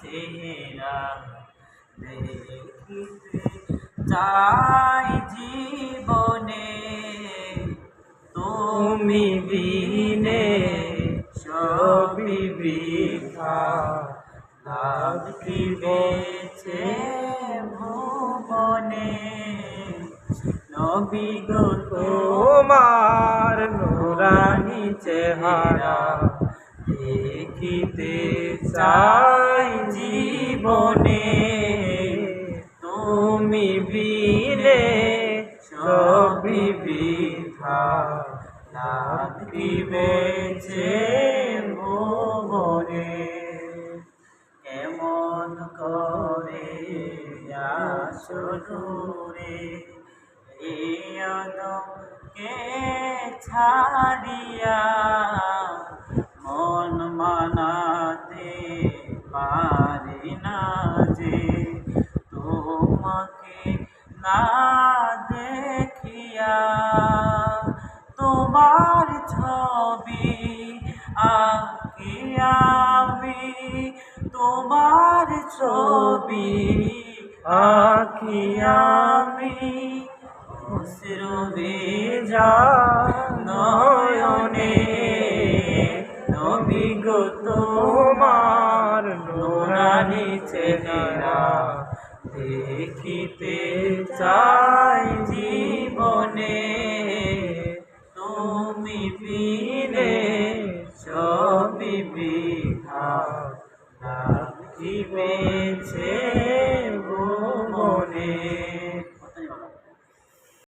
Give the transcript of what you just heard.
চেহারা দেখিতে চাই জীবনে তুমি বিনে লাভ কি বেছে ভুবনে নবী গো তোমার নুরানি চেহারা দেখিতে চাই জীবনে, তুমি বিলে সবই বৃথা লাগিবেছে ভুবনে কেমন করে আসো দূরে? কে ছাড়িয়া না দেখিয়া তোমার ছবি আঁকি আমি, তোমার ছবি আঁকি আমি। অশ্রু ভেজা নয়নে নবী গো তোমার নোরানি চেহারা দেখিতে চাই জীবনে তুমি পিনে সবি বিঘা জীবেছে